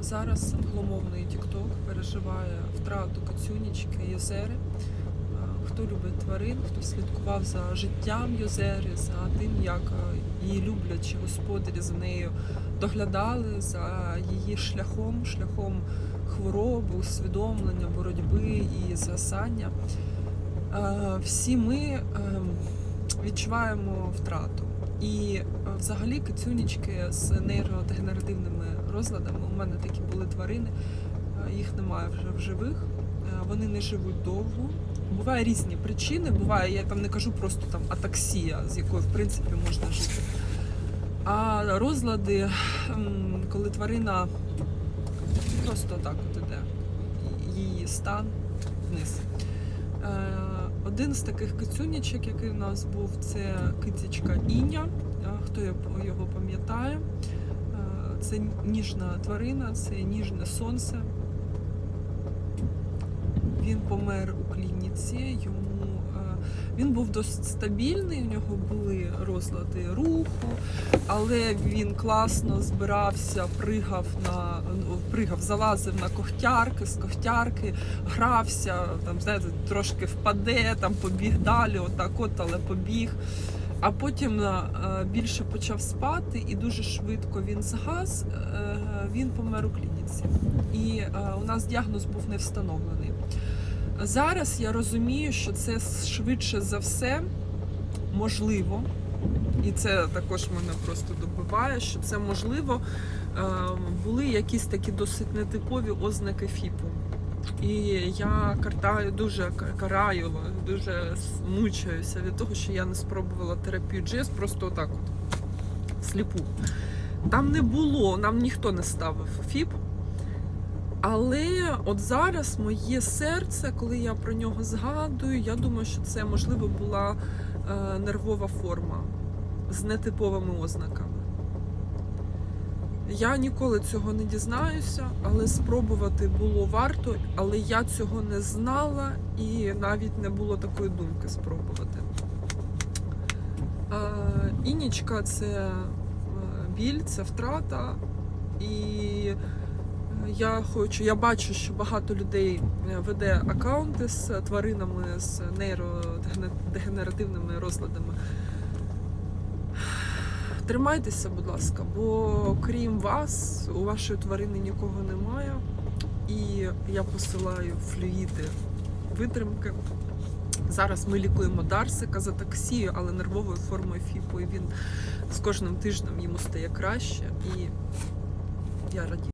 Зараз англомовний TikTok переживає втрату Кацюнічки Йозери. Хто любить тварин, хто слідкував за життям Йозери, за тим, як її люблячі господарі за нею доглядали, за її шляхом, шляхом хвороби, усвідомлення, боротьби і згасання. Всі ми е, відчуваємо втрату. І е, взагалі кицюнічки з нейродегенеративними розладами. У мене такі були тварини, е, їх немає вже в живих. Е, Вони не живуть довго. Буває різні причини. Буває, я там не кажу просто там атаксія, з якою в принципі можна жити. А розлади, коли тварина просто так от іде, її стан вниз. Один з таких кицюнічок, який в нас був, це кицечка Іня. Хто його- пам'ятає? Це ніжна тварина, це ніжне сонце. Він помер у клініці. Йому він був досить стабільний. У нього були розлади руху, але він класно збирався, пригав на ну, пригав, залазив на когтярки, з когтярки, грався, там знаєте, трошки впаде, там побіг далі, отак, от, але побіг. А потім е, більше почав спати, і дуже швидко він згас. е, Він помер у клініці. І е, у нас діагноз був не встановлений. Зараз я розумію, що це швидше за все можливо, і це також мене просто добиває, що це можливо е, були якісь такі досить нетипові ознаки ФІПу. І я картаю дуже караю, дуже мучаюся від того, що я не спробувала терапію GS просто отак от сліпу. Там не було, нам ніхто не ставив ФІП. Але от зараз моє серце, коли я про нього згадую, я думаю, що це можливо була е, нервова форма з нетиповими ознаками. Я ніколи цього не дізнаюся, але спробувати було варто, але я цього не знала і навіть не було такої думки спробувати. Е, Інічка це е, біль, це втрата. І я хочу, я бачу, що багато людей е, веде аккаунти з тваринами з нейродегенеративними розладами. Тримайтеся, будь ласка, бо крім вас, у вашої тварини нікого немає. І я посилаю флюїди витримки. Зараз ми лікуємо Дарсика за таксію, але нервовою формою ФІПу. І він з кожним тижнем йому стає краще. І я радію.